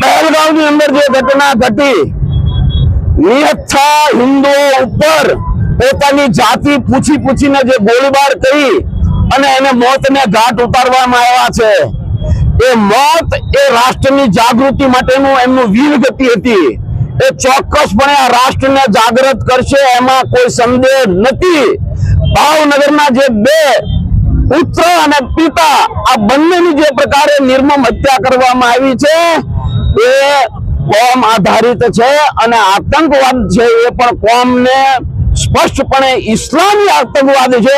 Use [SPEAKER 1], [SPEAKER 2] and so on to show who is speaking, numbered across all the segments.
[SPEAKER 1] પહેલગામની અંદર જે ઘટના ઘટી નિયથા હિન્દુઓ ઉપર પોતાની જાતિ પૂછી પૂછીને જે ગોળીબાર કરી અને એને મોતને ઘાટ ઉતારવામાં આવ્યા છે. એ મોત એ રાષ્ટ્રની જાગૃતિ માટેનું એમનું વીર ગતિ હતી. એ ચોક્કસપણે આ રાષ્ટ્રને જાગૃત કરશે એમાં કોઈ સંદેહ નથી. ભાવનગરના જે બે પુત્ર અને પિતા આ બંનેની જે પ્રકારે નિર્મમ હત્યા કરવામાં આવી છે, એ કોમ આધારિત છે અને આતંકવાદ છે, એ પણ કોમને સ્પષ્ટપણે ઇસ્લામી આતંકવાદ છે,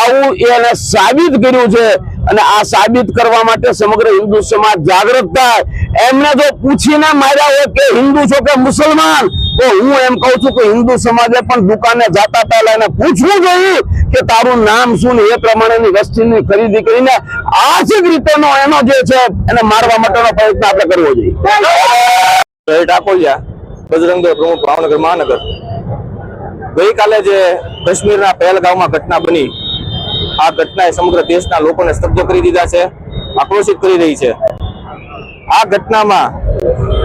[SPEAKER 1] આવું એને સાબિત કર્યું છે અને આ સાબિત કરવા માટે સમગ્ર હિન્દુ સમાજ જાગૃત થાય. એમને જો પૂછીને માર્યા હોય કે હિન્દુ છો કે મુસલમાન, તો હું એમ કહું છું કે હિન્દુ સમાજે પણ દુકાને જાતા પહેલા એને પૂછવું જોઈએ. કે તારું નામ શું એ પ્રમાણેની વસ્તીની ખરીદી કરીને આર્થિક રીતેનો એનો જે છે એને મારવા માટેનો પ્રયત્ન આપણે કરવો જોઈએ.
[SPEAKER 2] બજરંગ પ્રમુખ ભાવનગર મહાનગર. ગઈકાલે જે કાશ્મીરના પહેલગામમાં ઘટના બની, આ ઘટનાએ સમગ્ર દેશના લોકોને સ્તબ્ધ કરી દીધા છે, આક્રોશિત કરી રહી છે. આ ઘટનામાં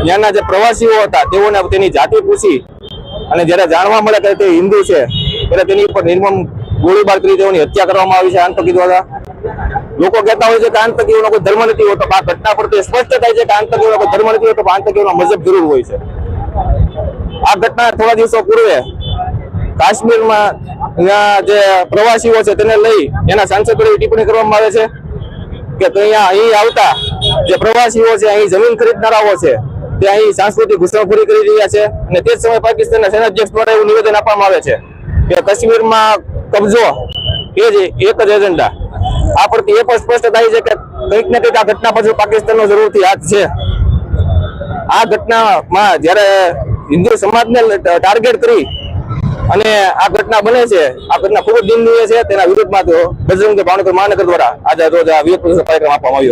[SPEAKER 2] ત્યાંના જે પ્રવાસીઓ હતા, તેઓને તેની જાતિ પૂછી અને જ્યારે જાણવા મળે કે તે હિન્દુ છે, ત્યારે તેની ઉપર નિર્મમ ગોળીબાર કરી તેઓની હત્યા કરવામાં આવી છે આતંકી દ્વારા. લોકો કહેતા હોય છે કે આતંકીઓનો કોઈ ધર્મ નથી હોતો, આ ઘટના પરથી સ્પષ્ટ થાય છે કે આતંકીઓનો કોઈ ધર્મ નથી હોતો આતંકીઓનો મજબ જરૂર હોય છે. આ ઘટના થોડા દિવસો પૂર્વે કાશ્મીરમાં જે પ્રવાસીઓ છે તેને લઈ એના સાંસદો ટિપ્પણી કરવામાં આવે છે કે અહીંયા અહીં આવતા જે પ્રવાસીઓ છે, અહીં જમીન ખરીદનારાઓ છે, તે અહીં સાંસ્કૃતિક ઘૂસણખોરી કરી રહ્યા છે અને તે જ સમયે પાકિસ્તાનના સેનાધ્યક્ષ દ્વારા એવું નિવેદન આપવામાં આવે છે કે કાશ્મીરમાં કબજો, એ જ એક જ એજન્ડા આ પરથી એ પણ સ્પષ્ટ થાય છે કે કંઈક ને કંઈક આ ઘટના પાછળ પાકિસ્તાનનો જરૂરથી હાથ છે. આ ઘટનામાં જ્યારે હિન્દુ સમાજને ટાર્ગેટ કરી અને આ ઘટના બને છે, આ ઘટના ખૂબ જ નિંદનીય છે, તેના વિરોધમાં તો બજરંગ ભાવનગર મહાનગર દ્વારા આજે રોજ આ વિરોધ કાર્યક્રમ આપવામાં આવ્યો.